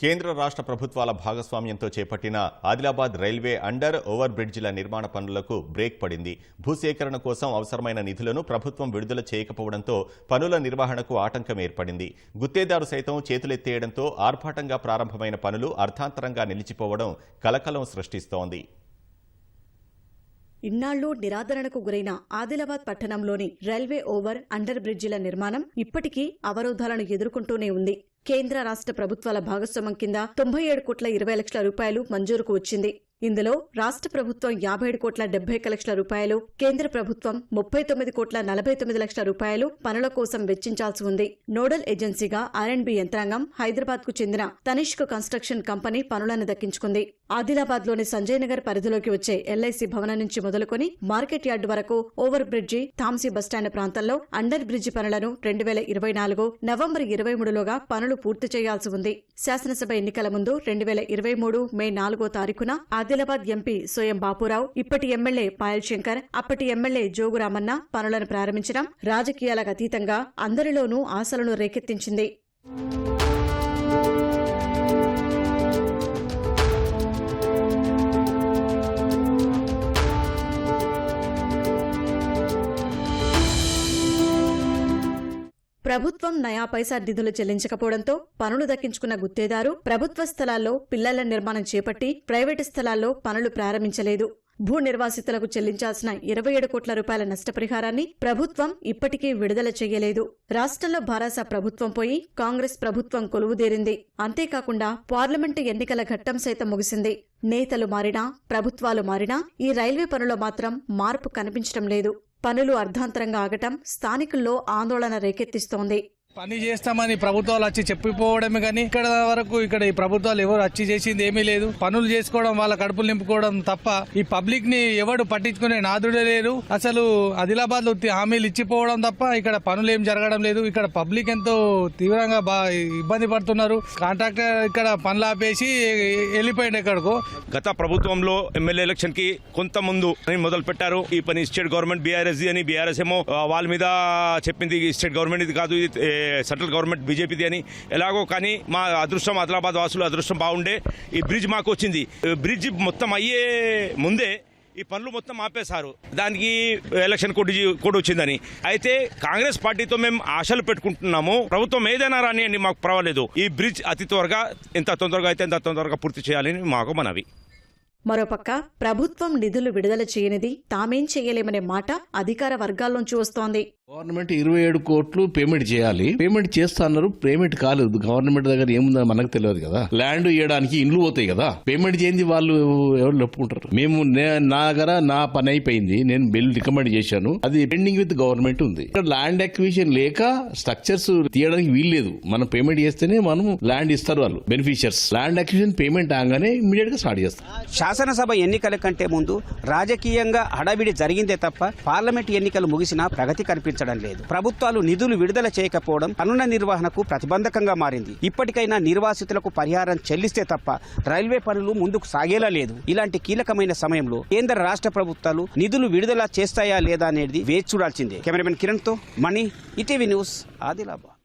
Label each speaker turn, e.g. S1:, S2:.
S1: కేంద్ర రాష్ట్ర ప్రభుత్వాల భాగస్వామ్యంతో చేపట్టిన ఆదిలాబాద్ రైల్వే అండర్ ఓవర్ బ్రిడ్జిల నిర్మాణ పనులకు బ్రేక్ పడింది. భూసేకరణ కోసం అవసరమైన నిధులను ప్రభుత్వం విడుదల చేయకపోవడంతో పనుల నిర్వహణకు ఆటంకం ఏర్పడింది. గుత్తేదారు సైతం చేతులెత్తేయడంతో ఆర్భాటంగా ప్రారంభమైన పనులు అర్థాంతరంగా నిలిచిపోవడం కలకలం సృష్టిస్తోంది.
S2: ఇన్నాళ్ళు నిరాదరణకు గురైన ఆదిలాబాద్ పట్టణంలోని రైల్వే ఓవర్ అండర్ బ్రిడ్జిల నిర్మాణం ఇప్పటికీ అవరోధాలను ఎదుర్కొంటూనే ఉంది. కేంద్ర రాష్ట్ర ప్రభుత్వాల భాగస్వామ్యం కింద తొంభై ఏడు కోట్ల ఇరవై లక్షల రూపాయలు మంజూరుకు వచ్చింది. ఇందులో రాష్ట్ర ప్రభుత్వం యాభై ఏడు కోట్ల డెబ్బై లక్షల రూపాయలు కేంద్ర ప్రభుత్వం ముప్పై తొమ్మిది కోట్ల నలభై తొమ్మిది లక్షల రూపాయలు పనుల కోసం వెచ్చించాల్సి ఉంది. నోడల్ ఏజెన్సీగా ఆర్ఎండ్బి యంత్రాంగం హైదరాబాద్కు చెందిన తనిష్క్ కన్స్ట్రక్షన్ కంపెనీ పనులను దక్కించుకుంది. ఆదిలాబాద్లోని సంజయ్ నగర్ పరిధిలోకి వచ్చే ఎల్ఐసి భవనం నుంచి మొదలుకొని మార్కెట్ యార్డు వరకు ఓవర్ బ్రిడ్జి థామ్సీ బస్టాండ్ ప్రాంతంలో అండర్ బ్రిడ్జి పనులను రెండు వేల ఇరవై నాలుగు నవంబర్ ఇరవై మూడులోగా పనులు పూర్తి చేయాల్సి ఉంది. శాసనసభ ఎన్నికల ముందు రెండు వేల ఇరవై మూడు మే నాలుగో తారీఖున ఆదిలాబాద్ ఎంపీ సోయం బాపురావు ఇప్పటి ఎమ్మెల్యే పాయల్ శంకర్ అప్పటి ఎమ్మెల్యే జోగు రామన్న పనులను ప్రారంభించడం రాజకీయాలకు అతీతంగా అందరిలోనూ ఆశలను రేకెత్తించింది. ప్రభుత్వం నయా పైసా నిధులు చెల్లించకపోవడంతో పనులు దక్కించుకున్న గుత్తేదారు ప్రభుత్వ స్థలాల్లో పిల్లల నిర్మాణం చేపట్టి ప్రైవేటు స్థలాల్లో పనులు ప్రారంభించలేదు. భూ నిర్వాసితులకు చెల్లించాల్సిన ఇరవై ఏడు కోట్ల రూపాయల నష్టపరిహారాన్ని ప్రభుత్వం ఇప్పటికీ విడుదల చేయలేదు. రాష్ట్రంలో భారాస ప్రభుత్వం పోయి కాంగ్రెస్ ప్రభుత్వం కొలువుదేరింది. అంతేకాకుండా పార్లమెంటు ఎన్నికల ఘట్టం సైతం ముగిసింది. నేతలు మారినా ప్రభుత్వాలు మారినా ఈ రైల్వే పనులో మాత్రం మార్పు కనిపించడం లేదు. పనులు అర్ధాంతరంగా ఆగటం స్థానికుల్లో ఆందోళన రేకెత్తిస్తోంది.
S3: పని చేస్తామని ప్రభుత్వాలు వచ్చి చెప్పిపోవడమే కానీ ఇక్కడ వరకు ఇక్కడ ఈ ప్రభుత్వాలు ఎవరు వచ్చి చేసింది ఏమీ లేదు. పనులు చేసుకోవడం వాళ్ళ కడుపులు నింపుకోవడం తప్ప ఈ పబ్లిక్ని ఎవడు పట్టించుకునే నాదుడే లేరు అసలు ఆదిలాబాద్లో హామీలు ఇచ్చిపోవడం తప్ప ఇక్కడ పనులు ఏం జరగడం లేదు. ఇక్కడ పబ్లిక్ ఎంతో తీవ్రంగా ఇబ్బంది పడుతున్నారు. కాంట్రాక్టర్ ఇక్కడ పనులు ఆపేసి వెళ్ళిపోయింది ఎక్కడికో.
S4: గత ప్రభుత్వంలో ఎమ్మెల్యే ఎలక్షన్కి కొంత ముందు అని మొదలు పెట్టారు ఈ పని స్టేట్ గవర్నమెంట్ బీఆర్ఎస్ అని బీఆర్ఎస్ ఏమో వాళ్ళ మీద చెప్పింది. ఈ స్టేట్ గవర్నమెంట్ ఇది కాదు ఇది సెంట్రల్ గవర్నమెంట్ బీజేపీది అని. ఎలాగో కానీ మా అదృష్టం ఆదిలాబాద్ వాసులు అదృష్టం బాగుండే. ఈ బ్రిడ్జ్ మాకు వచ్చింది. బ్రిడ్జ్ మొత్తం అయ్యే ముందే ఈ పనులు మొత్తం ఆపేశారు. దానికి ఎలక్షన్ కోడ్ కోడ్ వచ్చిందని. అయితే కాంగ్రెస్ పార్టీతో మేము ఆశలు పెట్టుకుంటున్నాము. ప్రభుత్వం ఏదైనా రానియండి మాకు పర్వాలేదు. ఈ బ్రిడ్జ్ అతి త్వరగా ఎంత తొందరగా అయితే ఎంత తొందరగా పూర్తి చేయాలని మాకు మనవి.
S2: మరోపక్క ప్రభుత్వం నిధులు విడుదల చేయనిది తామేం చేయలేమనే మాట అధికార వర్గాల్లోంచి వస్తోంది.
S5: గవర్నమెంట్ ఇరవై ఏడు కోట్లు పేమెంట్ చేయాలి. పేమెంట్ చేస్తా అన్నారు పేమెంట్ కాలేదు. గవర్నమెంట్ దగ్గర ఏముందో మనకు తెలియదు కదా. ల్యాండ్ ఇవ్వడానికి ఇండ్లు పోతాయి కదా. పేమెంట్ చేయింది వాళ్ళు ఎవరు ఒప్పుకుంటారు? మేము నే- నా దగ్గర నా పని అయిపోయింది. నేను బిల్ రికమెండ్ చేశాను. అది పెండింగ్ విత్ గవర్నమెంట్ ఉంది. ఇక్కడ ల్యాండ్ అక్విజిషన్ లేక స్ట్రక్చర్స్ తీయడానికి వీల్లేదు మనం పేమెంట్ చేస్తేనే మనం ల్యాండ్ ఇస్తారు వాళ్ళు బెనిఫిషియర్స్. ల్యాండ్ అక్విజిషన్ పేమెంట్ ఆగానే ఇమీడియట్గా స్టార్ట్ చేస్తారు.
S6: శాసనసభ ఎన్నికల కంటే ముందు రాజకీయంగా హడావిడి జరిగిందే తప్ప పార్లమెంట్ ఎన్నికలు ముగిసినా ప్రగతి కనిపించడం లేదు. ప్రభుత్వాలు నిధులు విడుదల చేయకపోవడం పనుల నిర్వహణకు ప్రతిబంధకంగా మారింది. ఇప్పటికైనా నిర్వాసితులకు పరిహారం చెల్లిస్తే తప్ప రైల్వే పనులు ముందుకు సాగేలా లేదు. ఇలాంటి కీలకమైన సమయంలో కేంద్ర రాష్ట్ర ప్రభుత్వాలు నిధులు విడుదల చేస్తాయా లేదా అనేది వేచి చూడాల్సిందే. కెమెరామెన్ కిరణ్తో మణి ఇటీవీ న్యూస్ ఆదిలాబాద్.